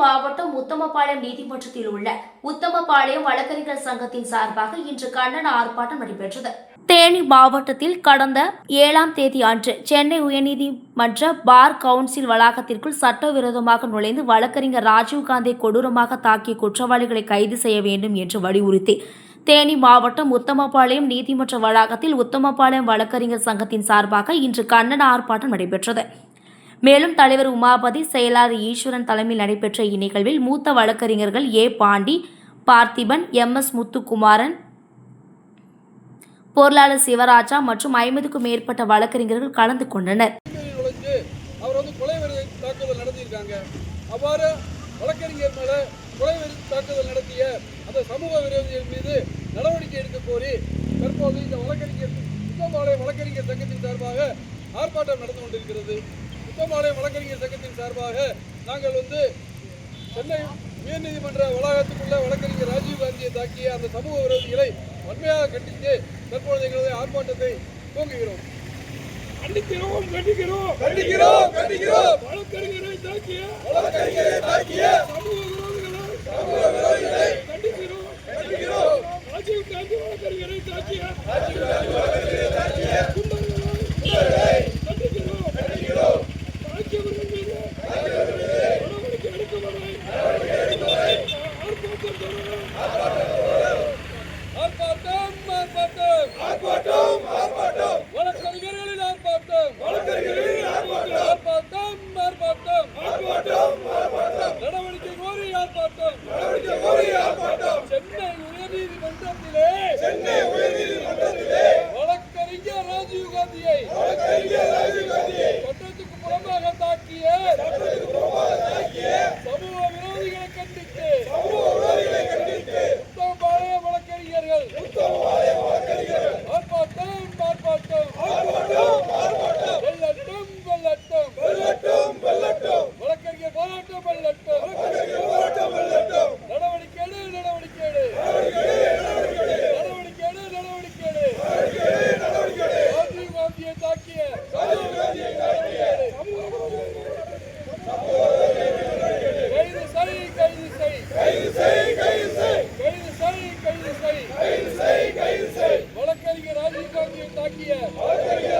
மாவட்டம் உத்தமபாளையம் நீதிமன்றத்தில் உள்ள உத்தமபாளையம் வழக்கறிஞர் சங்கத்தின் சார்பாக இன்று கண்டன ஆர்ப்பாட்டம் நடைபெற்றது. தேனி மாவட்டத்தில் கடந்த ஏழாம் தேதி அன்று சென்னை உயர்நீதிமன்ற பார் கவுன்சில் வளாகத்திற்குள் சட்டவிரோதமாக நுழைந்து வழக்கறிஞர் ராஜீவ்காந்தை கொடூரமாக தாக்கிய குற்றவாளிகளை கைது செய்ய வேண்டும் என்று வலியுறுத்தி தேனி மாவட்டம் உத்தமபாளையம் நீதிமன்ற வளாகத்தில் உத்தமபாளையம் வழக்கறிஞர் சங்கத்தின் சார்பாக இன்று கண்டன ஆர்ப்பாட்டம் நடைபெற்றது. மேலும் தலைவர் உமாபதி செயலாளர் ஈஸ்வரன் தலைமையில் நடைபெற்ற இந்நிகழ்வில் மூத்த வழக்கறிஞர்கள் A. Pandi Parthiban M. S. Muthukumaran பொருளாளர் சிவராஜா மற்றும் ஐம்பதுக்கும் மேற்பட்ட வழக்கறிஞர்கள் கலந்து கொண்டனர். அவர் வந்து கொலைவெறி தாக்குதல் நடத்தியிருக்காங்க. அவ்வாறு வழக்கறிஞர் மேல கொலைவெறி தாக்குதல் நடத்திய அந்த சமூக விரோதிகள் மீது நடவடிக்கை எடுக்க கோரி தற்போது இந்த வழக்கறிஞர் உத்தமபாளையம் வழக்கறிஞர் சங்கத்தின் சார்பாக ஆர்ப்பாட்டம் நடந்து கொண்டிருக்கிறது. உத்தமபாளையம் வழக்கறிஞர் சங்கத்தின் சார்பாக. நாங்கள் வந்து சென்னை உயர்நீதிமன்ற வளாகத்துக்குள்ள வழக்கறிஞர் ராஜீவ்காந்தியை தாக்கிய அந்த சமூக விரோதிகளை வன்மையாக கண்டித்து தற்பொழுது எங்களது ஆர்ப்பாட்டத்தை துவங்குகிறோம். கண்டிக்கிறோம் கண்டிக்கிறோம். கண்டிக்கிறோம் கண்டிக்கிறோம். வழக்கறிஞரை தாக்கிய வழக்கறிஞரை தாக்கிய சமூக விரோதிகளை கண்டிக்கிறோம் கண்டிக்கிறோம் ராஜீவ் காந்தி வழக்கறிஞரை தாக்கிய ராஜீவ் காந்தி வழக்கறிஞரை தாக்கிய குண்டர்களை கண்டிக்கிறோம் கண்டிக்கிறோம் தாக்கியவர்கள் மீது நடவடிக்கை எடுக்கும் வரை ஆர்ப்பாட்டம் தொடரும் ஆர்ப்பாட்டம் ஆர்ப்பாட்டம் ஆர்ப்பாட்டம் வழக்கறிஞர்களின் ஆர்ப்பாட்டம் வழக்கறிஞர்களின் ஆர்ப்பாட்டம் ஆர்ப்பாட்டம் ஆர்ப்பாட்டம் ஆர்ப்பாட்டம் ஆர்ப்பாட்டம் நடவடிக்கை கோரி ஆர்ப்பாட்டம் நடவடிக்கை கோரி ஆர்ப்பாட்டம் சென்னை உயர்நீதிமன்றத்திலே சென்னை உயர்நீதிமன்றத்திலே வழக்கறிஞர் ராஜீவ் காந்தியை வழக்கறிஞர் Hallelujah.